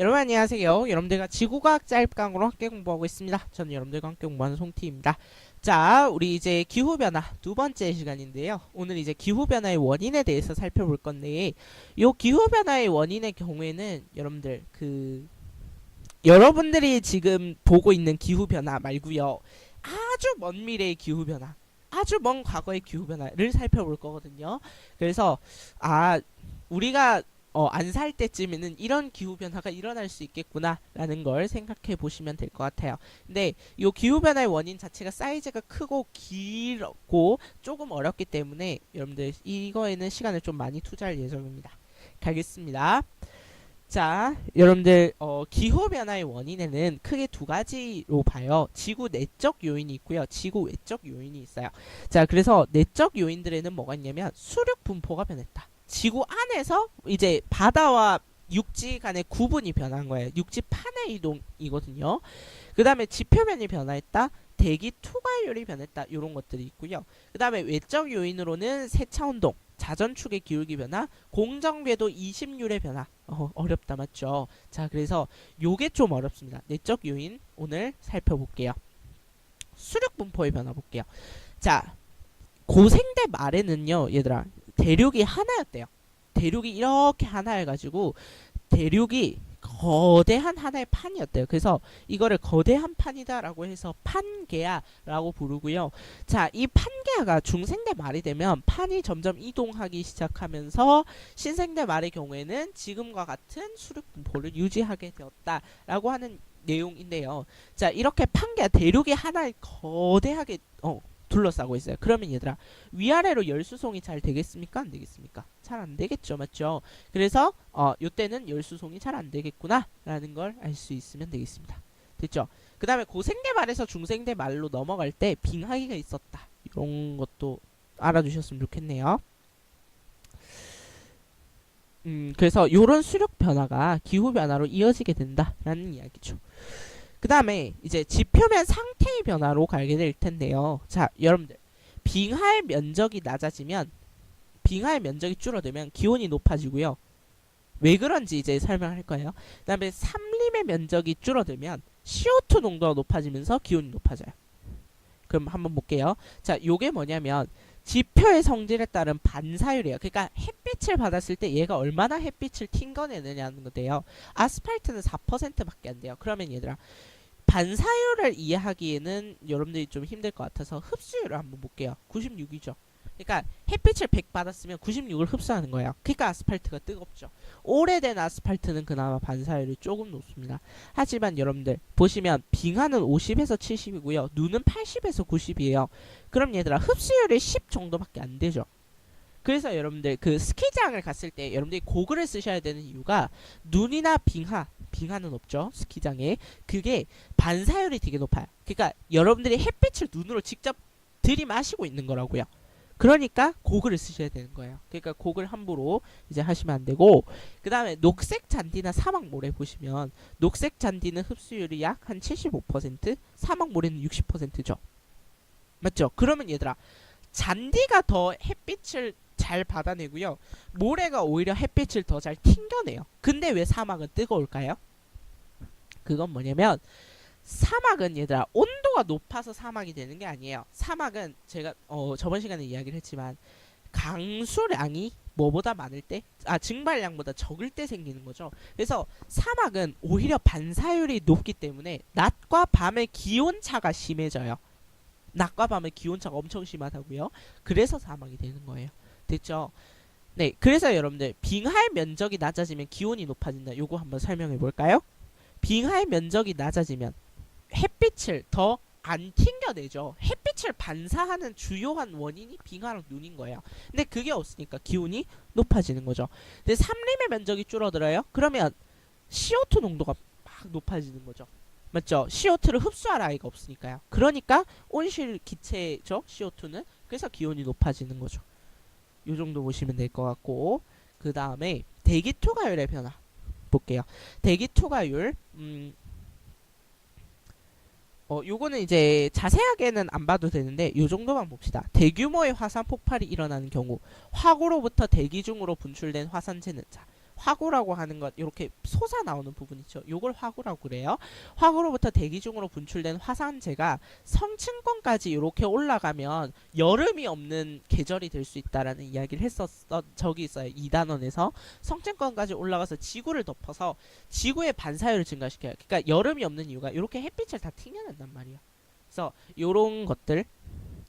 여러분 안녕하세요. 여러분들과 지구과학 짤강으로 함께 공부하고 있습니다. 저는 여러분들과 함께 공부하는 송티입니다. 자, 우리 이제 기후변화 두 번째 시간인데요. 오늘 이제 기후변화의 원인에 대해서 살펴볼 건데, 요 기후변화의 원인의 경우에는 여러분들 그 여러분들이 지금 보고 있는 기후변화 말고요. 아주 먼 미래의 기후변화, 아주 먼 과거의 기후변화를 살펴볼 거거든요. 그래서 아 우리가 어, 안 살 때쯤에는 이런 기후 변화가 일어날 수 있겠구나라는 걸 생각해 보시면 될 것 같아요. 근데 이 기후 변화의 원인 자체가 사이즈가 크고 길고 조금 어렵기 때문에 여러분들 이거에는 시간을 좀 많이 투자할 예정입니다. 가겠습니다. 자, 여러분들 어, 기후 변화의 원인에는 크게 두 가지로 봐요. 지구 내적 요인이 있고요. 지구 외적 요인이 있어요. 자, 그래서 내적 요인들에는 뭐가 있냐면 수륙 분포가 변했다. 지구 안에서 이제 바다와 육지 간의 구분이 변한 거예요. 육지 판의 이동이거든요. 그 다음에 지표면이 변화했다. 대기 투과율이 변했다. 이런 것들이 있고요. 그 다음에 외적 요인으로는 세차 운동, 자전축의 기울기 변화, 공정궤도 이심률의 변화. 어, 어렵다 맞죠? 자, 그래서 요게 좀 어렵습니다. 내적 요인 오늘 살펴볼게요. 수륙 분포의 변화 볼게요. 자, 고생대 말에는요, 얘들아, 대륙이 하나였대요. 대륙이 이렇게 하나 해가지고 대륙이 거대한 하나의 판이었대요. 그래서 이거를 거대한 판이다라고 해서 판게아라고 부르고요. 자, 이 판게아가 중생대 말이 되면 판이 점점 이동하기 시작하면서 신생대 말의 경우에는 지금과 같은 수륙 분포를 유지하게 되었다라고 하는 내용인데요. 자, 이렇게 판게아 대륙이 하나의 거대하게 어, 둘러싸고 있어요. 그러면 얘들아 위아래로 열수송이 잘 되겠습니까? 안 되겠습니까? 잘 안 되겠죠, 맞죠? 그래서 어 요때는 열수송이 잘 안 되겠구나라는 걸 알 수 있으면 되겠습니다. 됐죠? 그 다음에 고생대 말에서 중생대 말로 넘어갈 때 빙하기가 있었다. 이런 것도 알아두셨으면 좋겠네요. 음, 그래서 요런 수력 변화가 기후 변화로 이어지게 된다라는 이야기죠. 그 다음에 이제 지표면 상태의 변화로 가게 될 텐데요. 자, 여러분들. 빙하의 면적이 낮아지면, 빙하의 면적이 줄어들면 기온이 높아지고요. 왜 그런지 이제 설명할 거예요. 그 다음에 삼림의 면적이 줄어들면 CO2 농도가 높아지면서 기온이 높아져요. 그럼 한번 볼게요. 자, 요게 뭐냐면, 지표의 성질에 따른 반사율이에요. 그러니까 햇빛을 받았을 때 얘가 얼마나 햇빛을 튕겨내느냐는 건데요. 아스팔트는 4%밖에 안 돼요. 그러면 얘들아 반사율을 이해하기에는 여러분들이 좀 힘들 것 같아서 흡수율을 한번 볼게요. 96이죠. 그러니까 햇빛을 100 받았으면 96을 흡수하는 거예요. 그러니까 아스팔트가 뜨겁죠. 오래된 아스팔트는 그나마 반사율이 조금 높습니다. 하지만 여러분들 보시면 빙하는 50에서 70이고요. 눈은 80에서 90이에요. 그럼 얘들아 흡수율이 10 정도밖에 안 되죠. 그래서 여러분들 그 스키장을 갔을 때 여러분들이 고글을 쓰셔야 되는 이유가 눈이나 빙하 빙하는 없죠 스키장에 그게 반사율이 되게 높아요. 그러니까 여러분들이 햇빛을 눈으로 직접 들이마시고 있는 거라고요. 그러니까 고글을 쓰셔야 되는 거예요. 그러니까 고글 함부로 이제 하시면 안 되고 그 다음에 녹색 잔디나 사막 모래 보시면 녹색 잔디는 흡수율이 약 한 75% 사막 모래는 60%죠. 맞죠? 그러면 얘들아 잔디가 더 햇빛을 잘 받아내고요. 모래가 오히려 햇빛을 더 잘 튕겨내요. 근데 왜 사막은 뜨거울까요? 그건 뭐냐면 사막은 얘들아 온도가 높아서 사막이 되는 게 아니에요. 사막은 제가 어 저번 시간에 이야기를 했지만 강수량이 뭐보다 많을 때, 아 증발량보다 적을 때 생기는 거죠. 그래서 사막은 오히려 반사율이 높기 때문에 낮과 밤의 기온 차가 심해져요. 낮과 밤의 기온 차가 엄청 심하다고요. 그래서 사막이 되는 거예요. 됐죠? 네, 그래서 여러분들 빙하의 면적이 낮아지면 기온이 높아진다. 요거 한번 설명해 볼까요? 빙하의 면적이 낮아지면 햇빛을 더 안 튕겨내죠. 햇빛을 반사하는 주요한 원인이 빙하랑 눈인 거예요. 근데 그게 없으니까 기온이 높아지는 거죠. 근데 삼림의 면적이 줄어들어요. 그러면 CO2 농도가 막 높아지는 거죠. 맞죠? CO2를 흡수할 아이가 없으니까요. 그러니까 온실 기체죠. CO2는. 그래서 기온이 높아지는 거죠. 요 정도 보시면 될 것 같고 그 다음에 대기 투과율의 변화 볼게요. 대기 투과율 음, 어, 요거는 이제 자세하게는 안 봐도 되는데 요 정도만 봅시다. 대규모의 화산 폭발이 일어나는 경우 화구로부터 대기 중으로 분출된 화산재는 자 화구라고 하는 것 이렇게 솟아 나오는 부분 있죠. 요걸 화구라고 그래요. 화구로부터 대기 중으로 분출된 화산재가 성층권까지 이렇게 올라가면 여름이 없는 계절이 될 수 있다라는 이야기를 했었어. 저기 있어요. 2단원에서 성층권까지 올라가서 지구를 덮어서 지구의 반사율을 증가시켜요. 그러니까 여름이 없는 이유가 이렇게 햇빛을 다 튕겨낸단 말이에요. 그래서 요런 것들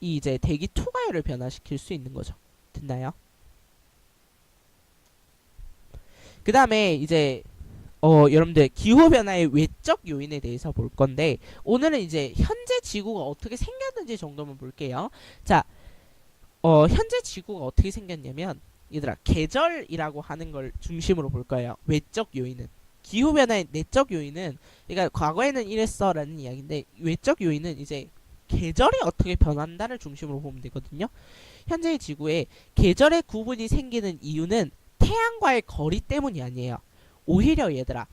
이 이제 대기 투과율을 변화시킬 수 있는 거죠. 됐나요? 그 다음에 이제 어 여러분들 기후 변화의 외적 요인에 대해서 볼 건데 오늘은 이제 현재 지구가 어떻게 생겼는지 정도만 볼게요. 자, 어 현재 지구가 어떻게 생겼냐면 얘들아 계절이라고 하는 걸 중심으로 볼 거예요. 외적 요인은 기후 변화의 내적 요인은 그러니까 과거에는 이랬어라는 이야기인데 외적 요인은 이제 계절이 어떻게 변한다를 중심으로 보면 되거든요. 현재의 지구에 계절의 구분이 생기는 이유는 태양과의 거리 때문이 아니에요. 오히려 얘들아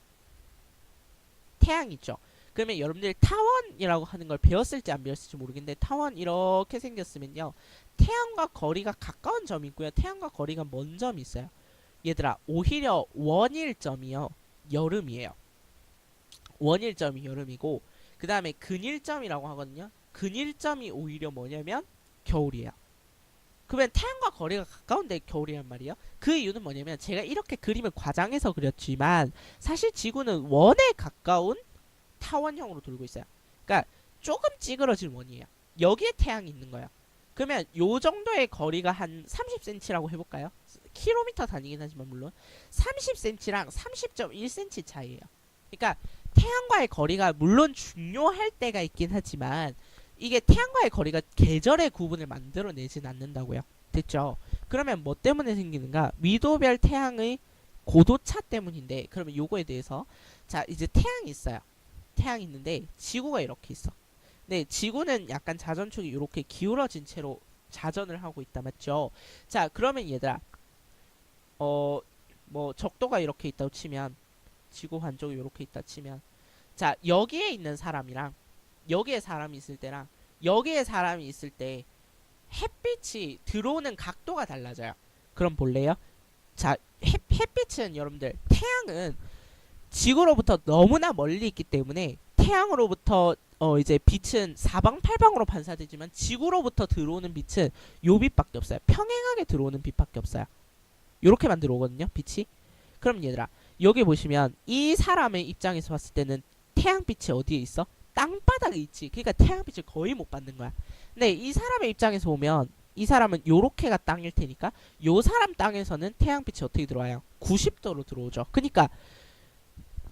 태양 있죠. 그러면 여러분들 타원이라고 하는 걸 배웠을지 안 배웠을지 모르겠는데 타원 이렇게 생겼으면요. 태양과 거리가 가까운 점이 있고요. 태양과 거리가 먼 점이 있어요. 얘들아 오히려 원일점이요. 여름이에요. 원일점이 여름이고 그 다음에 근일점이라고 하거든요. 근일점이 오히려 뭐냐면 겨울이에요. 그러면 태양과 거리가 가까운데 겨울이란 말이에요. 그 이유는 뭐냐면 제가 이렇게 그림을 과장해서 그렸지만 사실 지구는 원에 가까운 타원형으로 돌고 있어요. 그러니까 조금 찌그러진 원이에요. 여기에 태양이 있는 거예요. 그러면 요 정도의 거리가 한 30cm라고 해볼까요? 킬로미터 단위긴 하지만 물론 30cm랑 30.1cm 차이예요. 그러니까 태양과의 거리가 물론 중요할 때가 있긴 하지만 이게 태양과의 거리가 계절의 구분을 만들어내진 않는다고요. 됐죠? 그러면 뭐 때문에 생기는가? 위도별 태양의 고도차 때문인데 그러면 요거에 대해서 자 이제 태양이 있어요. 태양이 있는데 지구가 이렇게 있어. 네, 지구는 약간 자전축이 이렇게 기울어진 채로 자전을 하고 있다 맞죠? 자 그러면 얘들아 어 뭐 적도가 이렇게 있다고 치면 지구 반쪽이 이렇게 있다 치면 자 여기에 있는 사람이랑 여기에 사람이 있을 때랑 여기에 사람이 있을 때 햇빛이 들어오는 각도가 달라져요. 그럼 볼래요? 자, 햇, 햇빛은 여러분들 태양은 지구로부터 너무나 멀리 있기 때문에 태양으로부터 어 이제 빛은 사방팔방으로 반사되지만 지구로부터 들어오는 빛은 요 빛밖에 없어요. 평행하게 들어오는 빛밖에 없어요. 요렇게만 들어오거든요. 빛이. 그럼 얘들아 여기 보시면 이 사람의 입장에서 봤을 때는 태양빛이 어디에 있어? 땅바닥에 있지. 그러니까 태양빛을 거의 못 받는 거야. 근데 이 사람의 입장에서 보면 이 사람은 요렇게가 땅일 테니까 요 사람 땅에서는 태양빛이 어떻게 들어와요? 90도로 들어오죠. 그러니까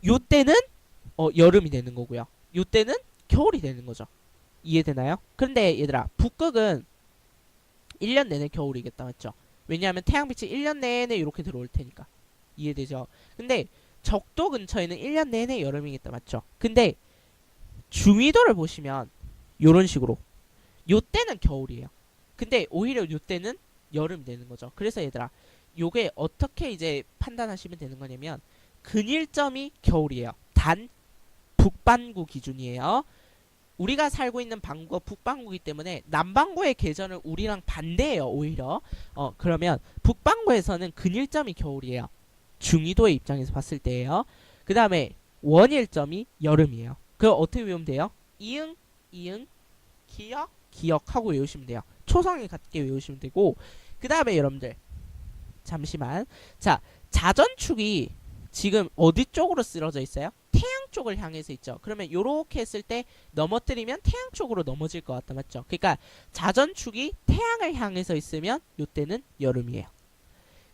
요 때는 어 여름이 되는 거고요. 요 때는 겨울이 되는 거죠. 이해되나요? 그런데 얘들아 북극은 1년 내내 겨울이겠다 맞죠? 왜냐하면 태양빛이 1년 내내 이렇게 들어올 테니까 이해되죠? 근데 적도 근처에는 1년 내내 여름이겠다 맞죠? 근데 중위도를 보시면 요런 식으로 요 때는 겨울이에요. 근데 오히려 요 때는 여름이 되는 거죠. 그래서 얘들아 요게 어떻게 이제 판단하시면 되는 거냐면 근일점이 겨울이에요. 단 북반구 기준이에요. 우리가 살고 있는 반구가 북반구이기 때문에 남반구의 계절은 우리랑 반대예요. 오히려 어 그러면 북반구에서는 근일점이 겨울이에요. 중위도의 입장에서 봤을 때예요. 그 다음에 원일점이 여름이에요. 그거 어떻게 외우면 돼요? 이응, 이응, 기억, 기억하고 외우시면 돼요. 초성에 같게 외우시면 되고 그 다음에 여러분들 잠시만 자 자전축이 지금 어디 쪽으로 쓰러져 있어요? 태양 쪽을 향해서 있죠. 그러면 요렇게 했을 때 넘어뜨리면 태양 쪽으로 넘어질 것 같다 맞죠? 그러니까 자전축이 태양을 향해서 있으면 요때는 여름이에요.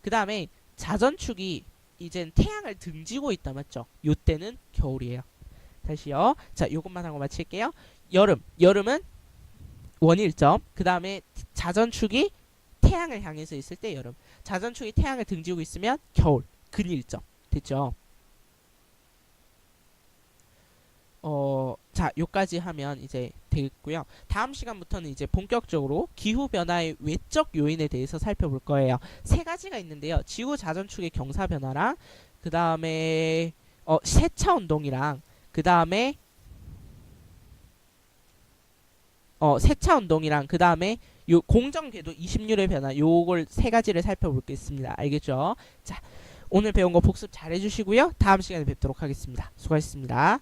그 다음에 자전축이 이젠 태양을 등지고 있다 맞죠? 요때는 겨울이에요. 다시요. 자, 요것만 하고 마칠게요. 여름. 여름은 원일점. 그 다음에 자전축이 태양을 향해서 있을 때 여름. 자전축이 태양을 등지고 있으면 겨울. 근일점. 됐죠? 어, 자, 요까지 하면 이제 되겠고요. 다음 시간부터는 이제 본격적으로 기후 변화의 외적 요인에 대해서 살펴볼 거예요. 세 가지가 있는데요. 지구 자전축의 경사 변화랑 그 다음에 어, 세차 운동이랑 그 다음에 어 세차 운동이랑 그 다음에 요 공정 궤도 20률의 변화 요걸 세 가지를 살펴보겠습니다. 알겠죠? 자 오늘 배운 거 복습 잘 해주시고요. 다음 시간에 뵙도록 하겠습니다. 수고하셨습니다.